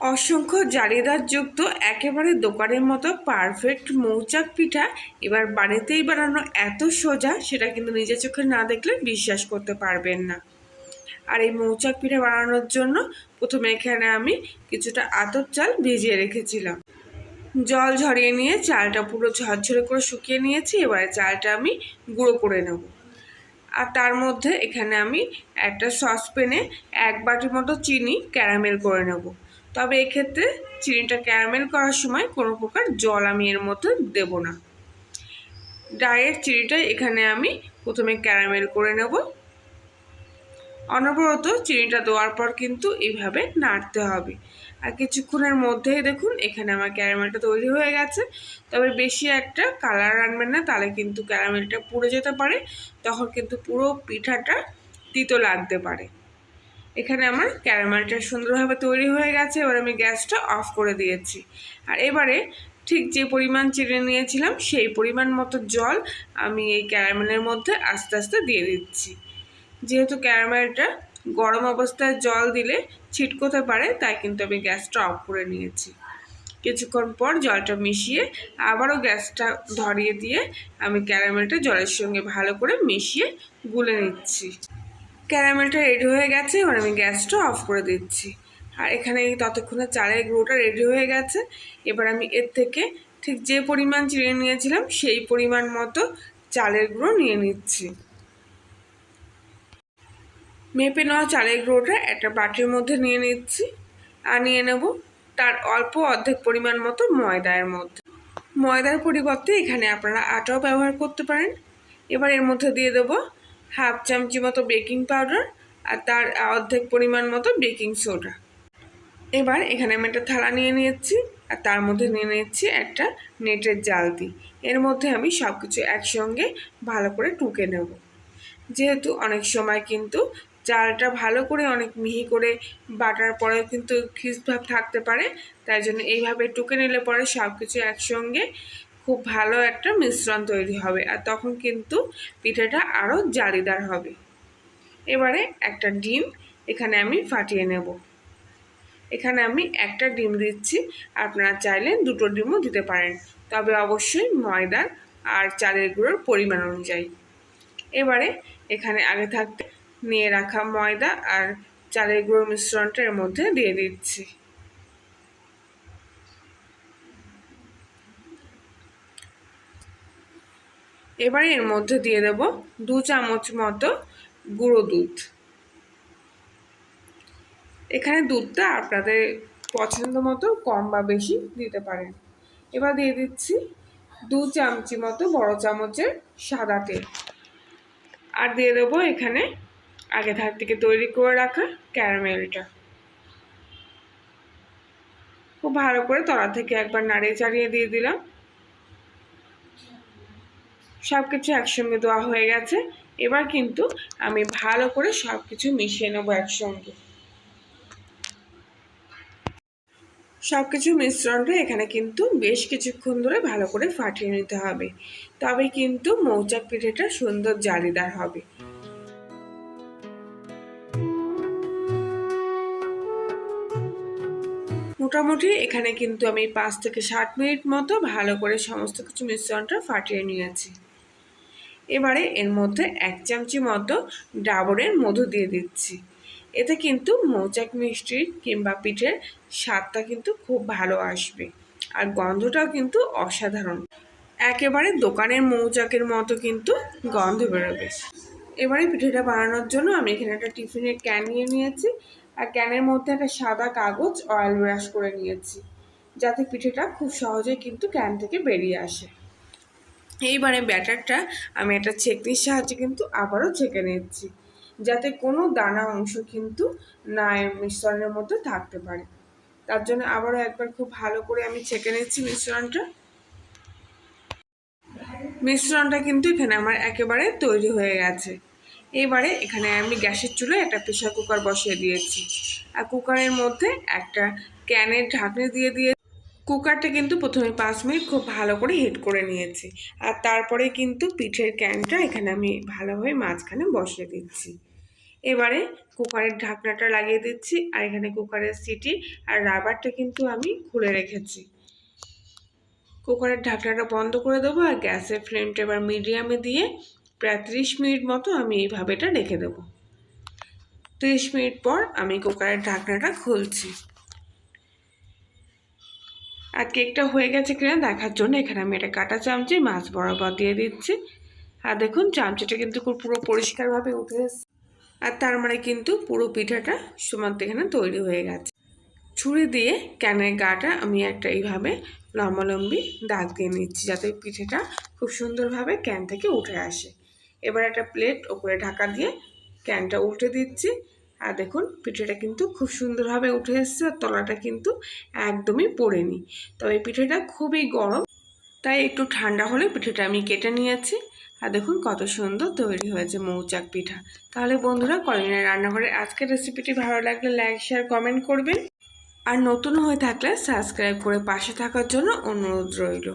অসংখ্য জালিদারযুক্ত একেবারে দোকানের মতো পারফেক্ট মৌচাক পিঠা এবার বাড়িতেই বানানো এত সোজা, সেটা কিন্তু নিজের চোখে না দেখলে বিশ্বাস করতে পারবেন না। আর এই মৌচাক পিঠা বানানোর জন্য প্রথমে এখানে আমি কিছুটা আতর চাল ভিজিয়ে রেখেছিলাম। জল ঝরিয়ে নিয়ে চালটা পুরো ঝরঝরে করে শুকিয়ে নিয়েছি, এবারে চালটা আমি গুঁড়ো করে নেব। আর তার মধ্যে এখানে আমি একটা সসপ্যানে এক বাটির মতো চিনি ক্যারামেল করে নেব। তবে এক্ষেত্রে চিনিটা ক্যারামেল করার সময় কোনো প্রকার জল আমি এর মধ্যে দেব না। ডাইরেক্ট চিনিটা এখানে আমি প্রথমে ক্যারামেল করে নেব। অনবরত চিনিটা দেওয়ার পর কিন্তু এইভাবে নাড়তে হবে। আর কিছুক্ষণের মধ্যেই দেখুন এখানে আমার ক্যারামেলটা তৈরি হয়ে গেছে। তবে বেশি একটা কালার আনবেন না, তাহলে কিন্তু ক্যারামেলটা পুড়ে যেতে পারে, তখন কিন্তু পুরো পিঠাটা তিতো লাগতে পারে। এখানে আমার ক্যারামেলটা সুন্দরভাবে তৈরি হয়ে গেছে, এবার আমি গ্যাসটা অফ করে দিয়েছি। আর এবারে ঠিক যে পরিমাণ চিড়ে নিয়েছিলাম, সেই পরিমাণ মতো জল আমি এই ক্যারামেলের মধ্যে আস্তে আস্তে দিয়ে দিচ্ছি। যেহেতু ক্যারামেলটা গরম অবস্থায় জল দিলে ছিটকোতে পারে, তাই কিন্তু আমি গ্যাসটা অফ করে নিয়েছি। কিছুক্ষণ পর জলটা মিশিয়ে আবারও গ্যাসটা ধরিয়ে দিয়ে আমি ক্যারামেলটা জলের সঙ্গে ভালো করে মিশিয়ে গুলে নিচ্ছি। ক্যারামেলটা রেডি হয়ে গেছে, এবার আমি গ্যাসটা অফ করে দিচ্ছি। আর এখানে এই ততক্ষণে চালের গুঁড়োটা রেডি হয়ে গেছে। এবার আমি এর থেকে ঠিক যে পরিমাণ চিড়ে নিয়েছিলাম, সেই পরিমাণ মতো চালের গুঁড়ো নিয়ে নিচ্ছি। মেপে নেওয়া চালের গুঁড়োটা একটা বাটির মধ্যে নিয়ে নিচ্ছি। আর নিয়ে নেব তার অল্প অর্ধেক পরিমাণ মতো ময়দার মধ্যে। ময়দার পরিবর্তে এখানে আপনারা আটাও ব্যবহার করতে পারেন। এবার এর মধ্যে দিয়ে দেবো হাফ চামচি মতো বেকিং পাউডার আর তার অর্ধেক পরিমাণ মতো বেকিং সোডা। এবার এখানে আমি একটা থালা নিয়ে নিয়েছি আর তার মধ্যে নিয়ে নিচ্ছি একটা নেটের জালতি এর মধ্যে আমি সব কিছু একসঙ্গে ভালো করে টুকে নেব। যেহেতু অনেক সময় কিন্তু চালটা ভালো করে অনেক মিহি করে বাটার পরে কিন্তু খিসভাব থাকতে পারে, তাই জন্য এইভাবে টুকে নিলে পরে সব কিছু একসঙ্গে খুব ভালো একটা মিশ্রণ তৈরি হবে আর তখন কিন্তু পিঠাটা আরও জালিদার হবে। এবারে একটা ডিম এখানে আমি ফাটিয়ে নেব। এখানে আমি একটা ডিম দিচ্ছি, আপনারা চাইলে দুটো ডিমও দিতে পারেন। তবে অবশ্যই ময়দার আর চালের গুঁড়োর পরিমাণ অনুযায়ী। এবারে এখানে আগে থাকতে নিয়ে রাখা ময়দা আর চালের গুঁড়োর মিশ্রণটা এর মধ্যে দিয়ে দিচ্ছি। এবারে এর মধ্যে দিয়ে দেব দু চামচ মতো গুঁড়ো দুধ। এখানে দুধটা আপনাদের পছন্দ মতো কম বা বেশি দিতে পারেন। এবার দিয়ে দিচ্ছি দু চামচি মতো বড় চামচের সাদা তেল। আর দিয়ে দেবো এখানে আগে ধার থেকে তৈরি করে রাখা ক্যারামেলটা। খুব ভালো করে তলা থেকে একবার নাড়িয়ে চাড়িয়ে দিয়ে দিলাম। সব কিছু একসঙ্গে দেওয়া হয়ে গেছে। এবার কিন্তু আমি ভালো করে সব কিছু মিশিয়ে নেব একসঙ্গে। সব কিছু মিশ্রণটা এখানে কিন্তু বেশ কিছুক্ষণ ধরে ভালো করে ফাটিয়ে নিতে হবে। তবে কিন্তু মৌচাক পিঠেটা সুন্দর জালিদার হবে। মোটামুটি এখানে কিন্তু আমি পাঁচ থেকে ষাট মিনিট মতো ভালো করে সমস্ত কিছু মিশ্রণটা ফাটিয়ে নিয়েছি। এবারে এর মধ্যে এক চামচি মতো ডাবরের মধু দিয়ে দিচ্ছি। এতে কিন্তু মৌচাক মিষ্টির কিংবা পিঠের স্বাদটা কিন্তু খুব ভালো আসবে। আর গন্ধটাও কিন্তু অসাধারণ। একেবারে দোকানের মৌচাকের মতো কিন্তু গন্ধ বেরোবে। এবারে পিঠেটা বানানোর জন্য আমি এখানে একটা টিফিনের ক্যান নিয়ে নিয়েছি আর ক্যানের মধ্যে একটা সাদা কাগজ অয়েল ব্রাশ করে নিয়েছি। যাতে পিঠেটা খুব সহজেই কিন্তু ক্যান থেকে বেরিয়ে আসে। এইবারে ব্যাটারটা আমি একটা ছেকনির সাহায্যে কিন্তু আবারও ছেঁকে নিচ্ছি। যাতে কোনো দানা অংশ কিন্তু না মিশ্রণের মধ্যে থাকতে পারে। তার জন্য আবারও একবার খুব ভালো করে আমি ছেঁকে নিচ্ছি মিশ্রণটা। মিশ্রণটা কিন্তু এখানে আমার একেবারে তৈরি হয়ে গেছে। এবারে এখানে আমি গ্যাসের চুলে একটা প্রেশার কুকার বসিয়ে দিয়েছি। আর কুকারের মধ্যে একটা ক্যানের ঢাকনি দিয়ে দিয়ে কুকারটা কিন্তু প্রথমে পাঁচ মিনিট খুব ভালো করে হিট করে নিয়েছি। আর তারপরে কিন্তু পিঠের ক্যানটা এখানে আমি ভালোভাবে মাঝখানে বসিয়ে দিচ্ছি। এবারে কুকারের ঢাকনাটা লাগিয়ে দিচ্ছি আর এখানে কুকারের সিটি আর রাবারটা কিন্তু আমি খুলে রেখেছি। কুকারের ঢাকনাটা বন্ধ করে দেবো আর গ্যাসের ফ্লেমটা এবার মিডিয়ামে দিয়ে প্রায় ত্রিশ মিনিট মতো আমি এইভাবে এটা রেখে দেবো। ত্রিশ মিনিট পর আমি কুকারের ঢাকনাটা খুলছি। আর কেকটা হয়ে গেছে কিনা দেখার জন্য এখানে আমি এটা কাটা চামচি মাছ বরাবর দিয়ে দিচ্ছি। আর দেখুন, চামচিটা কিন্তু খুব পুরো পরিষ্কারভাবে উঠে এসছে। আর তার মানে কিন্তু পুরো পিঠাটা সমান এখানে তৈরি হয়ে গেছে। ছুরি দিয়ে ক্যানের গাটা আমি একটা এইভাবে লম্বালম্বি দাগ দিয়ে নিচ্ছি যাতে পিঠেটা খুব সুন্দরভাবে ক্যান থেকে উঠে আসে। এবার একটা প্লেট ওপরে ঢাকা দিয়ে ক্যানটা উল্টে দিচ্ছি। আর দেখুন, পিঠেটা কিন্তু খুব সুন্দরভাবে উঠে এসছে আর তলাটা কিন্তু একদমই পড়েনি। তবে পিঠেটা খুবই গরম, তাই একটু ঠান্ডা হলে পিঠেটা আমি কেটে নিয়েছি। আর দেখুন, কত সুন্দর তৈরি হয়েছে মৌচাক পিঠা। তাহলে বন্ধুরা, কলিনের রান্নাঘরের আজকের রেসিপিটি ভালো লাগলে লাইক শেয়ার কমেন্ট করবেন। আর নতুন হয়ে থাকলে সাবস্ক্রাইব করে পাশে থাকার জন্য অনুরোধ রইল।